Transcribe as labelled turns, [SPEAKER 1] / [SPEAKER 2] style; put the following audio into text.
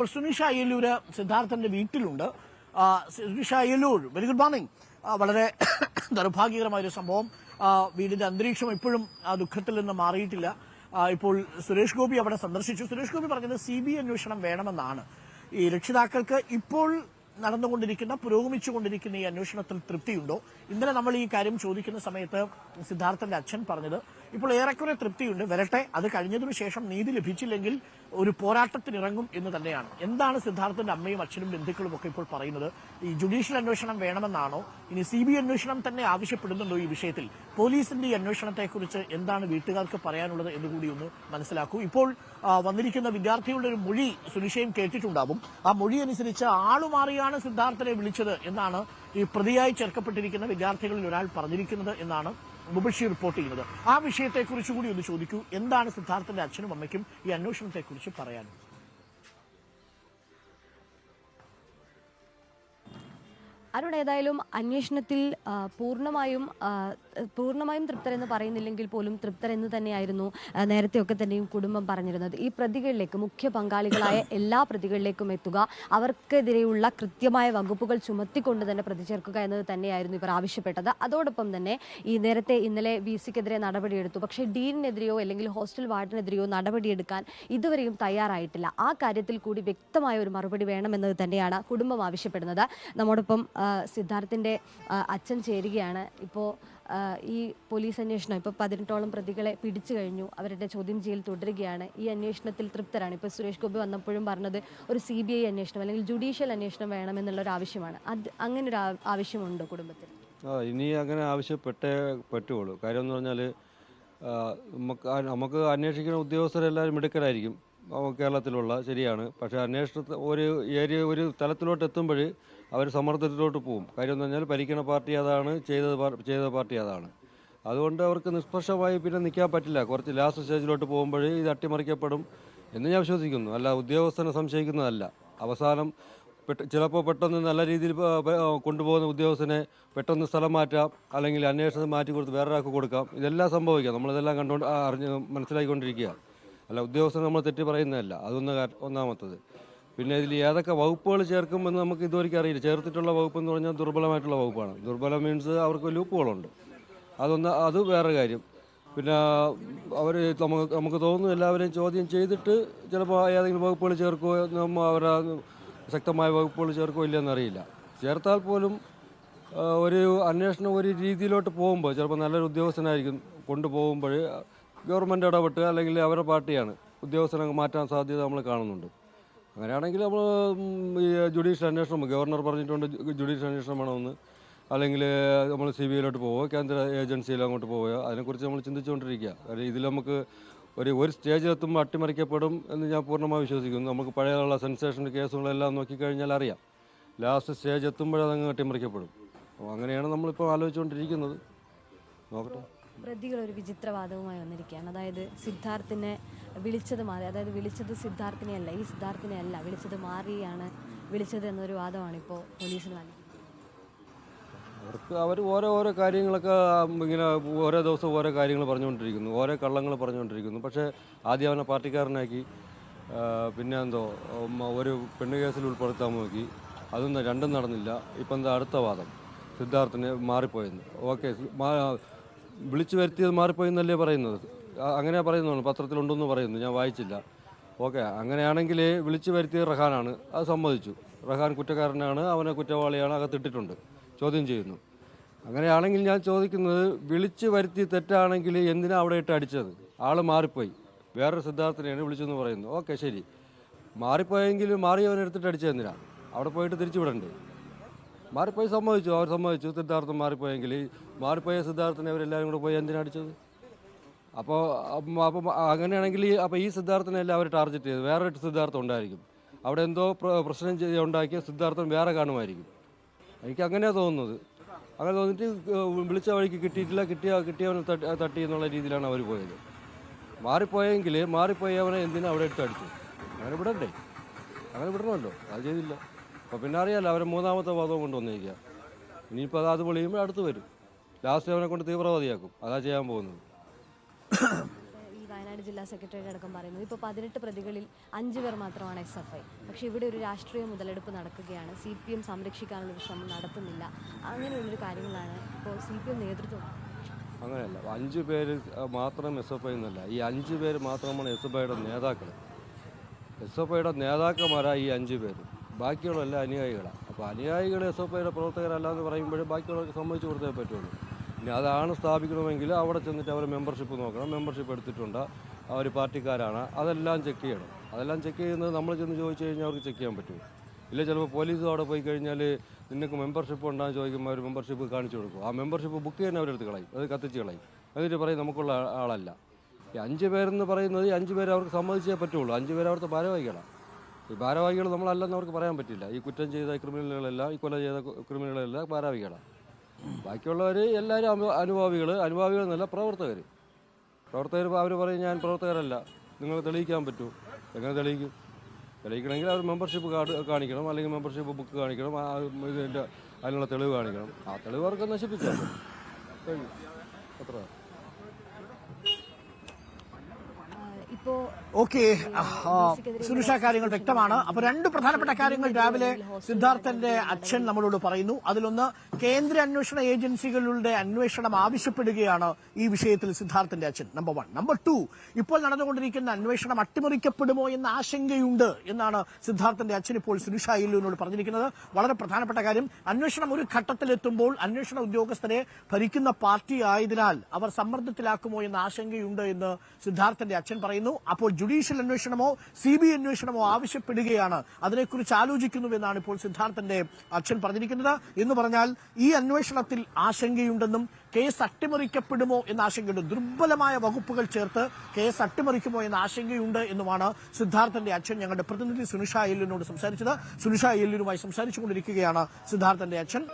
[SPEAKER 1] ഇപ്പോൾ സുനിഷ അയ്യലൂര് സിദ്ധാർത്ഥന്റെ വീട്ടിലുണ്ട്. Sunisha Ayyaloor very good morning. വളരെ ദൗർഭാഗ്യകരമായ ഒരു സംഭവം വീടിന്റെ അന്തരീക്ഷം ഇപ്പോഴും ആ ദുഃഖത്തിൽ നിന്ന് മാറിയിട്ടില്ല. ഇപ്പോൾ സുരേഷ് ഗോപി അവിടെ സന്ദർശിച്ചു. സുരേഷ് ഗോപി പറഞ്ഞത് സി ബി അന്വേഷണം വേണമെന്നാണ്. ഈ രക്ഷിതാക്കൾക്ക് ഇപ്പോൾ നടന്നുകൊണ്ടിരിക്കുന്ന പുരോഗമിച്ചുകൊണ്ടിരിക്കുന്ന ഈ അന്വേഷണത്തിൽ തൃപ്തിയുണ്ടോ? ഇന്നലെ നമ്മൾ ഈ കാര്യം ചോദിക്കുന്ന സമയത്ത് സിദ്ധാർത്ഥന്റെ അച്ഛൻ പറഞ്ഞത് ഇപ്പോൾ ഏറെക്കുറെ തൃപ്തിയുണ്ട്. വരട്ടെ അത് കഴിഞ്ഞതിനു ശേഷം നീതി ലഭിച്ചില്ലെങ്കിൽ ഒരു പോരാട്ടത്തിനിറങ്ങും എന്ന് തന്നെയാണ്. എന്താണ് സിദ്ധാർത്ഥന്റെ അമ്മയും അച്ഛനും ബന്ധുക്കളും ഒക്കെ ഇപ്പോൾ പറയുന്നത്? ഈ ജുഡീഷ്യൽ അന്വേഷണം വേണമെന്നാണോ? ഇനി സി ബി അന്വേഷണം തന്നെ ആവശ്യപ്പെടുന്നുണ്ടോ ഈ വിഷയത്തിൽ? പോലീസിന്റെ ഈ അന്വേഷണത്തെക്കുറിച്ച് എന്താണ് വീട്ടുകാർക്ക് പറയാനുള്ളത് എന്ന് കൂടി ഒന്ന് മനസ്സിലാക്കൂ. ഇപ്പോൾ വന്നിരിക്കുന്ന വിദ്യാർത്ഥികളുടെ ഒരു മൊഴി സുനിഷയും കേട്ടിട്ടുണ്ടാവും. ആ മൊഴി അനുസരിച്ച് ആളുമാറിയാണ് സിദ്ധാർത്ഥനെ വിളിച്ചത് എന്നാണ് ഈ പ്രതിയായി ചേർക്കപ്പെട്ടിരിക്കുന്ന വിദ്യാർത്ഥികളിൽ ഒരാൾ പറഞ്ഞിരിക്കുന്നത് എന്നാണ് മുബഷി റിപ്പോർട്ട് ചെയ്യുന്നത് ആ വിഷയത്തെക്കുറിച്ച് കൂടി ഒന്ന് ചോദിക്കൂ. എന്താണ് സിദ്ധാർത്ഥന്റെ അച്ഛനും അമ്മയ്ക്കും ഈ അന്വേഷണത്തെക്കുറിച്ച് പറയാനുള്ളത്?
[SPEAKER 2] അരുൺ ഏതായാലും അന്വേഷണത്തിൽ പൂർണമായും പൂർണമായും തൃപ്തരെന്ന് പറയുന്നില്ലെങ്കിൽ പോലും തൃപ്തരെന്ന് തന്നെയായിരുന്നു നേരത്തെയൊക്കെ തന്നെയും കുടുംബം പറഞ്ഞിരുന്നത്. ഈ പ്രതികളിലേക്ക് മുഖ്യ പങ്കാളികളായ എല്ലാ പ്രതികളിലേക്കും എത്തുക അവർക്കെതിരെയുള്ള കൃത്യമായ വകുപ്പുകൾ ചുമത്തിക്കൊണ്ട് തന്നെ പ്രതിചേർക്കുക എന്നത് തന്നെയായിരുന്നു ഇവർ ആവശ്യപ്പെട്ടത്. അതോടൊപ്പം തന്നെ ഈ നേരത്തെ ഇന്നലെ വി സിക്കെതിരെ നടപടിയെടുത്തു. പക്ഷേ ഡീനിനെതിരെയോ അല്ലെങ്കിൽ ഹോസ്റ്റൽ വാർഡിനെതിരെയോ നടപടിയെടുക്കാൻ ഇതുവരെയും തയ്യാറായിട്ടില്ല. ആ കാര്യത്തിൽ കൂടി വ്യക്തമായ ഒരു മറുപടി വേണമെന്നത് തന്നെയാണ് കുടുംബം ആവശ്യപ്പെടുന്നത്. നമ്മോടൊപ്പം സിദ്ധാർത്ഥിന്റെ അച്ഛൻ ചേരുകയാണ്. ഇപ്പോൾ ഈ പോലീസ് അന്വേഷണം ഇപ്പോൾ പതിനെട്ടോളം പ്രതികളെ പിടിച്ചു കഴിഞ്ഞു. അവരുടെ ചോദ്യം ചെയ്യൽ തുടരുകയാണ്. ഈ അന്വേഷണത്തിൽ തൃപ്തരാണ്. ഇപ്പോൾ സുരേഷ് ഗോപി വന്നപ്പോഴും പറഞ്ഞത് ഒരു സി ബി ഐ അന്വേഷണം അല്ലെങ്കിൽ ജുഡീഷ്യൽ അന്വേഷണം വേണമെന്നുള്ള ഒരു ആവശ്യമാണ്. അത് അങ്ങനെ ഒരു കുടുംബത്തിൽ?
[SPEAKER 3] ആ ഇനി അങ്ങനെ ആവശ്യപ്പെട്ടേ പറ്റുള്ളൂ. കാര്യം എന്ന് പറഞ്ഞാൽ നമുക്ക് നമുക്ക് അന്വേഷിക്കുന്ന ഉദ്യോഗസ്ഥരെല്ലാവരും മിടുക്കരായിരിക്കും. കേരളത്തിലുള്ള ശരിയാണ്. പക്ഷേ അന്വേഷണ ഒരു ഏരിയ ഒരു തലത്തിലോട്ട് എത്തുമ്പോൾ അവർ സമ്മർദ്ദത്തിലോട്ട് പോകും കാര്യം എന്ന് പറഞ്ഞാൽ ഭരിക്കുന്ന പാർട്ടി അതാണ് ചെയ്തത് ചെയ്ത പാർട്ടി അതാണ്. അതുകൊണ്ട് അവർക്ക് നിഷ്പക്ഷമായി പിന്നെ നിൽക്കാൻ പറ്റില്ല. കുറച്ച് ലാസ്റ്റ് സ്റ്റേജിലോട്ട് പോകുമ്പോൾ ഇത് അട്ടിമറിക്കപ്പെടും എന്ന് ഞാൻ വിശ്വസിക്കുന്നു. അല്ല ഉദ്യോഗസ്ഥനെ സംശയിക്കുന്നതല്ല. അവസാനം ചിലപ്പോൾ പെട്ടെന്ന് നല്ല രീതിയിൽ കൊണ്ടുപോകുന്ന ഉദ്യോഗസ്ഥനെ പെട്ടെന്ന് സ്ഥലം മാറ്റാം അല്ലെങ്കിൽ അന്വേഷണം മാറ്റി കൊടുത്ത് വേറൊരാൾക്ക് കൊടുക്കാം. ഇതെല്ലാം സംഭവിക്കാം. നമ്മളിതെല്ലാം കണ്ടുകൊണ്ട് അറിഞ്ഞ് മനസ്സിലാക്കിക്കൊണ്ടിരിക്കുക. അല്ല ഉദ്യോഗസ്ഥർ നമ്മൾ തെറ്റി പറയുന്നതല്ല. അതൊന്ന് ഒന്നാമത്തത്. പിന്നെ ഇതിൽ ഏതൊക്കെ വകുപ്പുകൾ ചേർക്കുമെന്ന് നമുക്ക് ഇതുവരെ അറിയില്ല. ചേർത്തിട്ടുള്ള വകുപ്പ് എന്ന് പറഞ്ഞാൽ ദുർബലമായിട്ടുള്ള വകുപ്പാണ്. ദുർബലം മീൻസ് അവർക്ക് ലൂപ്പുകളുണ്ട്. അതൊന്ന് അത് വേറെ കാര്യം. പിന്നെ അവർ നമുക്ക് നമുക്ക് തോന്നുന്നു എല്ലാവരെയും ചോദ്യം ചെയ്തിട്ട് ചിലപ്പോൾ ഏതെങ്കിലും വകുപ്പുകൾ ചേർക്കുമോ നമ്മ അവരെ ശക്തമായ വകുപ്പുകൾ ചേർക്കുമോ ഇല്ലയെന്ന് അറിയില്ല. ചേർത്താൽ പോലും ഒരു അന്വേഷണം ഒരു രീതിയിലോട്ട് പോകുമ്പോൾ ചിലപ്പോൾ നല്ലൊരു ഉദ്യോഗസ്ഥനായിരിക്കും കൊണ്ടുപോകുമ്പോൾ ഗവൺമെന്റ് ഇടപെട്ട് അല്ലെങ്കിൽ അവരുടെ പാർട്ടിയാണ്. ഉദ്യോഗസ്ഥനെ മാറ്റാൻ സാധ്യത നമ്മൾ കാണുന്നുണ്ട്. അങ്ങനെയാണെങ്കിൽ നമ്മൾ ഈ ജുഡീഷ്യൽ അന്വേഷണം ഗവർണർ പറഞ്ഞിട്ടുണ്ട് ജുഡീഷ്യൽ അന്വേഷണം വേണമെന്ന്. അല്ലെങ്കിൽ നമ്മൾ സി ബി ഐയിലോട്ട് പോവുക കേന്ദ്ര ഏജൻസിയിൽ അങ്ങോട്ട് പോവുക. അതിനെക്കുറിച്ച് നമ്മൾ ചിന്തിച്ചുകൊണ്ടിരിക്കുക. കാര്യം ഇതിൽ നമുക്ക് ഒരു ഒരു സ്റ്റേജിലെത്തുമ്പോൾ അട്ടിമറിക്കപ്പെടും എന്ന് ഞാൻ പൂർണമായി വിശ്വസിക്കുന്നു. നമുക്ക് പഴയതുള്ള സെൻസേഷൻ കേസുകളെല്ലാം നോക്കിക്കഴിഞ്ഞാൽ അറിയാം. ലാസ്റ്റ് സ്റ്റേജ് എത്തുമ്പോഴതങ്ങ് അട്ടിമറിക്കപ്പെടും. അപ്പോൾ അങ്ങനെയാണ് നമ്മളിപ്പോൾ ആലോചിച്ചുകൊണ്ടിരിക്കുന്നത്. നോക്കട്ടെ.
[SPEAKER 2] പ്രതികൾ ഒരു വിചിത്രവാദവുമായി വന്നിരിക്കുകയാണ്. അതായത് സിദ്ധാർത്ഥിനെ വിളിച്ചത് മാറി അതായത് വിളിച്ചത് സിദ്ധാർത്ഥിനെ അല്ല ഈ സിദ്ധാർത്ഥിനെ അല്ല വിളിച്ചത് മാറിയാണ് വിളിച്ചത് എന്നൊരു വാദമാണ് ഇപ്പോൾ പോലീസിന് നൽകി
[SPEAKER 3] അവർക്ക് അവർ ഓരോ ഓരോ കാര്യങ്ങളൊക്കെ ഇങ്ങനെ ഓരോ ദിവസവും ഓരോ കാര്യങ്ങൾ പറഞ്ഞുകൊണ്ടിരിക്കുന്നു ഓരോ കള്ളങ്ങൾ പറഞ്ഞുകൊണ്ടിരിക്കുന്നു. പക്ഷേ ആദ്യം അവനെ പാർട്ടിക്കാരനാക്കി പിന്നെ എന്തോ ഒരു പെണ്ണ് കേസിൽ ഉൾപ്പെടുത്താൻ നോക്കി. അതൊന്നും രണ്ടും നടന്നില്ല. ഇപ്പം എന്താ അടുത്ത വാദം? സിദ്ധാർത്ഥിന് മാറിപ്പോയെന്ന്. ഓക്കെ വിളിച്ചു വരുത്തിയത് മാറിപ്പോയി എന്നല്ലേ പറയുന്നത്? അങ്ങനെ പറയുന്നു പത്രത്തിലുണ്ടെന്ന് പറയുന്നു. ഞാൻ വായിച്ചില്ല. ഓക്കെ. അങ്ങനെയാണെങ്കിൽ വിളിച്ചു വരുത്തിയത് റഹാനാണ്. അത് സമ്മതിച്ചു. റഹാൻ കുറ്റക്കാരനാണ്. അവനെ കുറ്റവാളിയാണ്. അകത്തിട്ടിട്ടുണ്ട്. ചോദ്യം ചെയ്യുന്നു. അങ്ങനെയാണെങ്കിൽ ഞാൻ ചോദിക്കുന്നത് വിളിച്ചു വരുത്തി തെറ്റാണെങ്കിൽ എന്തിനാ അവിടെ ഇട്ട് അടിച്ചത്? ആൾ മാറിപ്പോയി. വേറൊരു സിദ്ധാർത്ഥനെയാണ് വിളിച്ചെന്ന് പറയുന്നു. ഓക്കെ ശരി. മാറിപ്പോയെങ്കിൽ മാറിയവനെടുത്തിട്ട് അടിച്ചത് എന്തിനാ? അവിടെ പോയിട്ട് തിരിച്ചു വിടണ്ടേ മാറിപ്പോയി സമ്മതിച്ചു. അവർ സമ്മതിച്ചു. സിദ്ധാർത്ഥം മാറിപ്പോയെങ്കിൽ മാറിപ്പോയ സിദ്ധാർത്ഥനെ അവരെല്ലാവരും കൂടെ പോയി എന്തിനാ അടിച്ചത്? അപ്പോൾ അപ്പം അങ്ങനെയാണെങ്കിൽ അപ്പോൾ ഈ സിദ്ധാർത്ഥനെല്ലാം അവർ ടാർഗറ്റ് ചെയ്ത്. വേറൊരു സിദ്ധാർത്ഥം ഉണ്ടായിരിക്കും. അവിടെ എന്തോ പ്രശ്നം ഉണ്ടാക്കിയ സിദ്ധാർത്ഥം വേറെ കാണുമായിരിക്കും. എനിക്ക് അങ്ങനെയാണ് തോന്നുന്നത്. അങ്ങനെ തോന്നിട്ട് വിളിച്ച വഴിക്ക് കിട്ടിയിട്ടില്ല. കിട്ടിയ കിട്ടിയവനെ തട്ടി തട്ടി എന്നുള്ള രീതിയിലാണ് അവർ പോയത്. മാറിപ്പോയെങ്കിൽ മാറിപ്പോയവനെ എന്തിനാ അവിടെ എടുത്ത് അടിച്ചു അങ്ങനെ വിടണ്ടേ. അങ്ങനെ വിടണമല്ലോ. അത് ചെയ്തില്ല. അപ്പോൾ പിന്നെ അറിയാമല്ലോ അവരെ മൂന്നാമത്തെ വാദവും കൊണ്ടുവന്നിരിക്കുക ഇനിയിപ്പോൾ അത് അത് പൊളിയുമ്പോൾ അടുത്ത് വരും. ലാസ്റ്റ് അവനെ കൊണ്ട് തീവ്രവാദിയാക്കും. അതാ ചെയ്യാൻ പോകുന്നത്.
[SPEAKER 2] ഈ വയനാട് ജില്ലാ സെക്രട്ടറി അടക്കം പറയുന്നത് ഇപ്പോൾ പതിനെട്ട് പ്രതികളിൽ അഞ്ച് പേർ മാത്രമാണ് എസ് എഫ് ഐ. പക്ഷേ ഇവിടെ ഒരു രാഷ്ട്രീയ മുതലെടുപ്പ് നടക്കുകയാണ്. സി പി എം സംരക്ഷിക്കാനുള്ള ഒരു ശ്രമം നടത്തുന്നില്ല. അങ്ങനെയുള്ളൊരു കാര്യങ്ങളാണ് ഇപ്പോൾ സി പി എം നേതൃത്വം.
[SPEAKER 3] അങ്ങനെയല്ല. അഞ്ച് പേര് മാത്രം എസ് എഫ് ഐ എന്നല്ല. ഈ അഞ്ച് പേര് മാത്രമാണ് എസ് എഫ് ഐയുടെ നേതാക്കൾ എസ് എഫ് ഐയുടെ നേതാക്കന്മാരാണ് ഈ അഞ്ച് പേര്. ബാക്കിയുള്ള എല്ലാ അനുയായികളാണ് അപ്പോൾ അനുയായികൾ എസ് എഫ് ഐയുടെ പ്രവർത്തകരല്ല എന്ന് പറയുമ്പോൾ ബാക്കിയുള്ളവർക്ക് സമ്മതിച്ചു കൊടുത്തേ പറ്റുള്ളൂ. ഇനി അതാണ് സ്ഥാപിക്കണമെങ്കിൽ അവിടെ ചെന്നിട്ട് അവർ മെമ്പർഷിപ്പ് നോക്കണം. മെമ്പർഷിപ്പ് എടുത്തിട്ടുണ്ട്. അവർ പാർട്ടിക്കാരാണ്. അതെല്ലാം ചെക്ക് ചെയ്യണം. അതെല്ലാം ചെക്ക് ചെയ്യുന്നത് നമ്മൾ ചെന്ന് ചോദിച്ചു കഴിഞ്ഞാൽ അവർക്ക് ചെക്ക് ചെയ്യാൻ പറ്റും. ഇല്ല ചിലപ്പോൾ പോലീസ് അവിടെ പോയി കഴിഞ്ഞാൽ നിങ്ങൾക്ക് മെമ്പർഷിപ്പ് ഉണ്ടാകുന്ന ചോദിക്കുമ്പോൾ അവർ മെമ്പർഷിപ്പ് കാണിച്ചു കൊടുക്കും. ആ മെമ്പർഷിപ്പ് ബുക്ക് തന്നെ അവരെടുത്ത് കളയും. അത് കത്തിച്ച് കളയും. എന്നിട്ട് പറയും നമുക്കുള്ള ആളല്ല. ഈ അഞ്ച് പേരെന്ന് പറയുന്നത് ഈ അഞ്ച് പേരെ അവർക്ക് സമ്മതിച്ചേ പറ്റുള്ളൂ. അഞ്ച് പേര് അവിടുത്തെ ഭാരവാഹികളാണ് ഈ ഭാരവാഹികൾ നമ്മളല്ലെന്ന് അവർക്ക് പറയാൻ പറ്റില്ല. ഈ കുറ്റം ചെയ്ത ക്രിമിനലുകളെല്ലാം ഈ കൊല ചെയ്ത ക്രിമിനലുകളെല്ലാം ഭാരവാഹികളാണ്. ബാക്കിയുള്ളവർ എല്ലാവരും അനു- അനുഭാവികൾ അനുഭാവികൾ എന്നല്ല പ്രവർത്തകർ പ്രവർത്തകർ അവർ പറയും ഞാൻ പ്രവർത്തകരല്ല. നിങ്ങൾ തെളിയിക്കാൻ പറ്റൂ. എങ്ങനെ തെളിയിക്കും? തെളിയിക്കണമെങ്കിൽ അവർ മെമ്പർഷിപ്പ് കാർഡ് കാണിക്കണം അല്ലെങ്കിൽ മെമ്പർഷിപ്പ് ബുക്ക് കാണിക്കണം ഇതിന്റെ അതിനുള്ള തെളിവ് കാണിക്കണം. ആ തെളിവ് അവർക്ക് നശിപ്പിച്ചാൽ. അത്ര
[SPEAKER 2] ഇപ്പോൾ
[SPEAKER 1] ഓക്കെ. സുരക്ഷാ കാര്യങ്ങൾ വ്യക്തമാണ്. അപ്പൊ രണ്ട് പ്രധാനപ്പെട്ട കാര്യങ്ങൾ രാവിലെ സിദ്ധാർത്ഥന്റെ അച്ഛൻ നമ്മളോട് പറയുന്നു. അതിലൊന്ന് കേന്ദ്ര അന്വേഷണ ഏജൻസികളുടെ അന്വേഷണം ആവശ്യപ്പെടുകയാണ് ഈ വിഷയത്തിൽ സിദ്ധാർത്ഥന്റെ അച്ഛൻ നമ്പർ വൺ നമ്പർ ടു ഇപ്പോൾ നടന്നുകൊണ്ടിരിക്കുന്ന അന്വേഷണം അട്ടിമറിക്കപ്പെടുമോ എന്ന ആശങ്കയുണ്ട് എന്നാണ് സിദ്ധാർത്ഥന്റെ അച്ഛൻ ഇപ്പോൾ സുനിഷ ഇല്ലുവിനോട് പറഞ്ഞിരിക്കുന്നത്. വളരെ പ്രധാനപ്പെട്ട കാര്യം അന്വേഷണം ഒരു ഘട്ടത്തിലെത്തുമ്പോൾ അന്വേഷണ ഉദ്യോഗസ്ഥരെ ഭരിക്കുന്ന പാർട്ടി ആയതിനാൽ അവർ സമ്മർദ്ദത്തിലാക്കുമോ എന്ന ആശങ്കയുണ്ട് എന്ന് സിദ്ധാർത്ഥന്റെ അച്ഛൻ പറയുന്നു. അപ്പോൾ ജുഡീഷ്യൽ അന്വേഷണമോ സി ബി അന്വേഷണമോ ആവശ്യപ്പെടുകയാണ്. അതിനെക്കുറിച്ച് ആലോചിക്കുന്നുവെന്നാണ് ഇപ്പോൾ സിദ്ധാർത്ഥന്റെ അച്ഛൻ പറഞ്ഞിരിക്കുന്നത്. എന്ന് പറഞ്ഞാൽ ഈ അന്വേഷണത്തിൽ ആശങ്കയുണ്ടെന്നും കേസ് അട്ടിമറിക്കപ്പെടുമോ എന്ന ആശങ്കയുണ്ട്. ദുർബലമായ വകുപ്പുകൾ ചേർത്ത് കേസ് അട്ടിമറിക്കുമോ എന്ന ആശങ്കയുണ്ട് എന്നുമാണ് സിദ്ധാർത്ഥന്റെ അച്ഛൻ ഞങ്ങളുടെ പ്രതിനിധി സുനിഷ എല്ലിനോട് സംസാരിച്ചത്. സുനിഷ എല്ലിനുമായി സംസാരിച്ചുകൊണ്ടിരിക്കുകയാണ് സിദ്ധാർത്ഥന്റെ അച്ഛൻ.